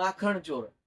માખણ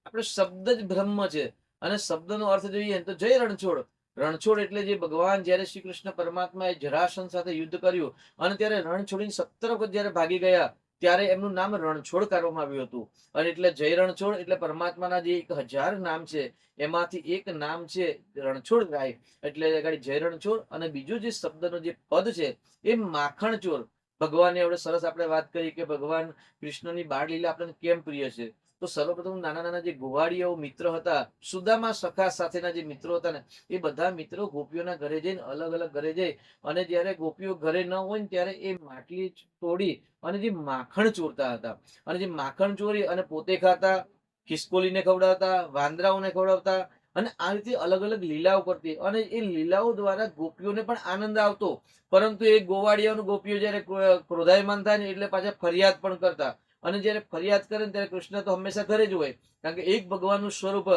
આપણે શબ્દ જ બ્રહ્મ છે. અને શબ્દનો અર્થ જોઈએ તો જય રણછોડ. રણછોડ એટલે જે ભગવાન જયારે શ્રી કૃષ્ણ પરમાત્માએ જરાસન સાથે યુદ્ધ કર્યું અને ત્યારે રણ સત્તર વખત જયારે ભાગી ગયા, ત્યારે એમનું નામ રણછોડ કરવામાં આવ્યું હતું. અને એટલે જય રણછોડ એટલે પરમાત્માના જે એક હજાર નામ છે, એમાંથી એક નામ છે રણછોડ ગાય એટલે જય રણછોડ અને બીજું જે શબ્દનો જે પદ છે, એ માખણચોર ભગવાને એવડે સરસ આપણે વાત કરી કે ભગવાન કૃષ્ણની બાળ લીલા આપણને કેમ પ્રિય છે? તો સર્વપ્રથમ નાના નાના જે ગોવાળીઓ મિત્ર હતા, સુદામા સખા સાથેના જે મિત્રો હતા ને, એ બધા મિત્રો ગોપીઓના ઘરે જઈને અલગ અલગ ઘરે જઈ અને જ્યારે ગોપીઓ ઘરે ન હોય ને ત્યારે એ માટલી તોડી અને જે માખણ ચોરતા હતા. અને જે માખણ ચોરી અને પોતે ખાતા, ખિસકોલીને ખવડાવતા, વાંદરાઓને ખવડાવતા અને આ રીતે અલગ અલગ લીલાઓ કરતી. અને એ લીલાઓ દ્વારા ગોપીઓને પણ આનંદ આવતો. પરંતુ એ ગોવાળીઓ ગોપીઓ જયારે ક્રો- ક્રોધાયમાન થાય ને એટલે પાછા ફરિયાદ પણ કરતા. અને જ્યારે ફરિયાદ કરે ને ત્યારે કૃષ્ણ તો હંમેશા ઘરે જ હોય. કારણ કે એક ભગવાનનું સ્વરૂપ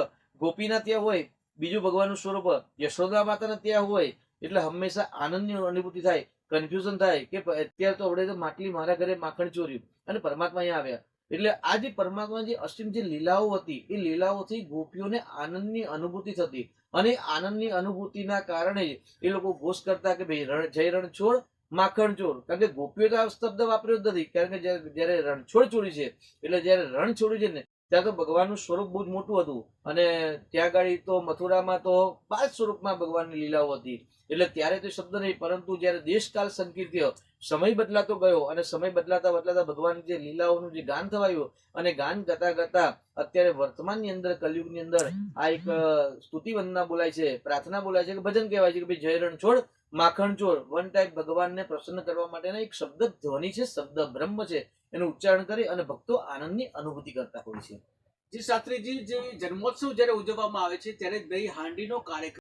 ગોપીના ત્યાં હોય, બીજું ભગવાનનું સ્વરૂપ યશોદા માતાના ત્યાં હોય. એટલે હંમેશા આનંદની અનુભૂતિ થાય કન્ફ્યુઝન થાય કે અત્યારે તો આપણે તો માટલી મારા ઘરે માખણ ચોર્યું અને પરમાત્મા અહીંયા આવ્યા. એટલે આ જે પરમાત્મા જે અસીમ જે લીલાઓ હતી, એ લીલાઓથી ગોપીઓને આનંદની અનુભૂતિ થતી. અને આનંદની અનુભૂતિના કારણે એ લોકો ઘોષ કરતા કે ભાઈ રણ, જય રણછોડ માખણ ચોર કારણ કે ગોપીઓ તો આ શબ્દ વાપર્યો જ નથી. કારણ કે જયારે રણછોડ ચોરી છે, એટલે જયારે રણ છોડી છે ને, ત્યાં તો ભગવાનનું સ્વરૂપ બહુ જ મોટું હતું. અને ત્યાં ગાડી તો મથુરામાં તો પાંચ સ્વરૂપમાં ભગવાનની લીલાઓ હતી. એટલે ત્યારે તે શબ્દ નહીં, પરંતુ જ્યારે દેશકાલ સંકીર્ત્ય સમય બદલાતો ગયો અને સમય બદલાતા બદલાતા ભગવાનની જે લીલાઓનું જે ગાન થવાયું અને ગાન કરતા કરતા અત્યારે વર્તમાનની અંદર, કલયુગની અંદર આ એક સ્તુતિ વંદના બોલાય છે, પ્રાર્થના બોલાય છે કે ભજન કહેવાય છે કે ભાઈ જય રણછોડ માખણ ચોર વન ટાઈપ ભગવાનને પ્રસન્ન કરવા માટેના એક શબ્દ ધ્વનિ છે, શબ્દ બ્રહ્મ છે. એનું ઉચ્ચારણ કરી અને ભક્તો આનંદની અનુભૂતિ કરતા હોય છે. જે શાસ્ત્રીજી જે જન્મોત્સવ જ્યારે ઉજવવામાં આવે છે, ત્યારે દહીં હાંડીનો કાર્યક્રમ